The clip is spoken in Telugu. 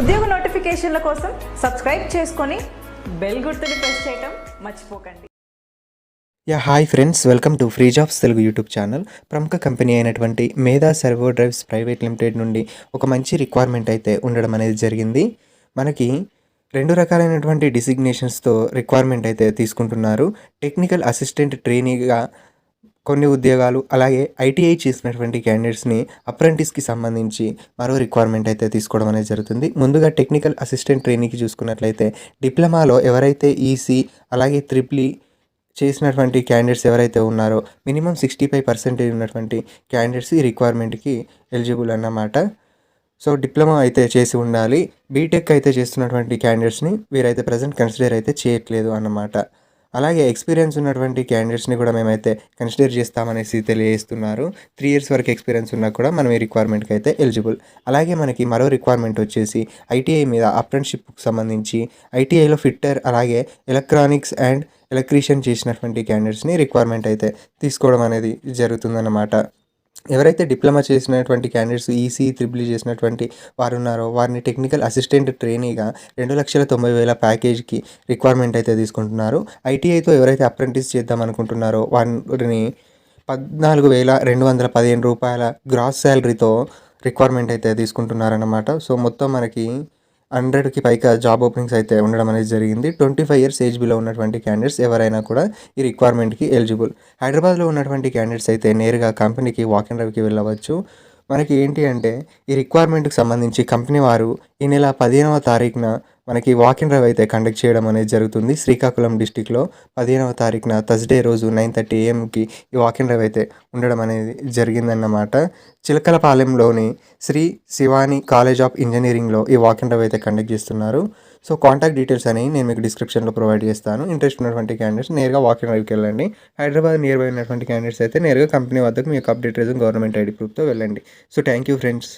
ఉద్యోగ నోటిఫికేషన్ల కోసం సబ్స్క్రైబ్ చేసుకొని బెల్ గుర్తుని ప్రెస్ చేయటం మర్చిపోకండి. Yeah hi friends. Welcome to free jobs Telugu YouTube channel. ప్రముఖ కంపెనీ అయినటువంటి Medha servo drives private limited నుండి ఒక మంచి రిక్వైర్మెంట్ అయితే ఉండడం అనేది జరిగింది. మనకి రెండు రకాలైనటువంటి డిసిగ్నేషన్స్తో రిక్వైర్మెంట్ అయితే తీసుకుంటున్నారు. టెక్నికల్ అసిస్టెంట్ ట్రైనీగా కొన్ని ఉద్యోగాలు అలాగే ఐటీఐ చేసినటువంటి క్యాండిడేట్స్ని అప్రెంటిస్కి సంబంధించి మరో రిక్వైర్మెంట్ అయితే తీసుకోవడం అనేది జరుగుతుంది. ముందుగా టెక్నికల్ అసిస్టెంట్ ట్రైనీకి చూసుకున్నట్లయితే డిప్లొమాలో ఎవరైతే ఈసీ అలాగే త్రిప్లీ చేసినటువంటి క్యాండిడేట్స్ ఎవరైతే ఉన్నారో మినిమం సిక్స్టీ ఫైవ్ పర్సెంటేజ్ ఉన్నటువంటి క్యాండిడేట్స్ ఈ రిక్వైర్మెంట్కి ఎలిజిబుల్ అన్నమాట. సో డిప్లొమా అయితే చేసి ఉండాలి. బీటెక్ అయితే చేస్తున్నటువంటి క్యాండిడేట్స్ని వీరైతే ప్రజెంట్ కన్సిడర్ అయితే చేయట్లేదు అన్నమాట. అలాగే ఎక్స్పీరియన్స్ ఉన్నటువంటి క్యాండిడేట్స్ని కూడా మేమైతే కన్సిడర్ చేస్తామనేసి తెలియజేస్తున్నారు. త్రీ ఇయర్స్ వరకు ఎక్స్పీరియన్స్ ఉన్నా కూడా మనం ఈ రిక్వైర్మెంట్కి అయితే ఎలిజిబుల్ అలాగే మనకి మరో రిక్వైర్మెంట్ వచ్చేసి ఐటీఐ మీద అప్రెంటిషిప్కి సంబంధించి ఐటీఐలో ఫిట్టర్ అలాగే ఎలక్ట్రానిక్స్ అండ్ ఎలక్ట్రీషియన్ చేసినటువంటి క్యాండిడేట్స్ని రిక్వైర్మెంట్ అయితే తీసుకోవడం అనేది జరుగుతుందన్నమాట. ఎవరైతే డిప్లొమా చేసినటువంటి క్యాండిడేట్స్ ఈసీ త్రిబుల్ చేసినటువంటి వారు ఉన్నారో వారిని టెక్నికల్ అసిస్టెంట్ ట్రైనీగా రెండు లక్షల తొంభై వేల ప్యాకేజ్కి రిక్వైర్మెంట్ అయితే తీసుకుంటున్నారు. ఐటీఐతో ఎవరైతే అప్రెంటిస్ చేద్దాం అనుకుంటున్నారో వారిని పద్నాలుగు వేల రెండు వందల పదిహేను రూపాయల గ్రాస్ శాలరీతో రిక్వైర్మెంట్ అయితే తీసుకుంటున్నారన్నమాట. సో మొత్తం మనకి హండ్రెడ్కి పైగా జాబ్ ఓపెనింగ్స్ అయితే ఉండడం అనేది జరిగింది. Twenty five years age below ఉన్నటువంటి క్యాండిడేట్స్ ఎవరైనా కూడా ఈ రిక్వైర్మెంట్కి ఎలిజిబుల్. హైదరాబాద్లో ఉన్నటువంటి క్యాండిడేట్స్ అయితే నేరుగా కంపెనీకి వాక్ అండ్ డ్రైవ్కి వెళ్ళవచ్చు. మనకి ఏంటి అంటే ఈ రిక్వైర్మెంట్కి సంబంధించి కంపెనీ వారు ఈ నెల పదిహేనవ తారీఖున మనకి వాక్ అండ్ డ్రైవ్ అయితే కండక్ట్ చేయడం అనేది జరుగుతుంది. శ్రీకాకుళం డిస్టిక్లో పదిహేనవ తారీఖున థర్స్డే రోజు నైన్ థర్టీ ఏఎంకి ఈ వాక్ అండ్ డ్రైవ్ అయితే ఉండడం అనేది జరిగిందన్నమాట. చిలకలపాలెంలోని శ్రీ శివాని కాలేజ్ ఆఫ్ ఇంజనీరింగ్లో ఈ వాక్ అండ్ డ్రైవ్ అయితే కండక్ట్ చేస్తున్నారు. సో కాంటాక్ట్ డీటెయిల్స్ అనేవి నేను మీకు డిస్క్రిప్షన్లో ప్రొవైడ్ చేస్తాను. ఇంట్రెస్ట్ ఉన్నటువంటి క్యాండిడేట్స్ నేరుగా వాక్ డ్రైవ్కి వెళ్ళండి. హైదరాబాద్ నియర్ బై ఉన్నటువంటి క్యాండిడేట్స్ అయితే నేరుగా కంపెనీ వద్దకు మీ యొక్క అప్డేట్ రీజన్ గవర్నమెంట్ ఐడి ప్రూఫ్తో వెళ్ళండి. So thank you friends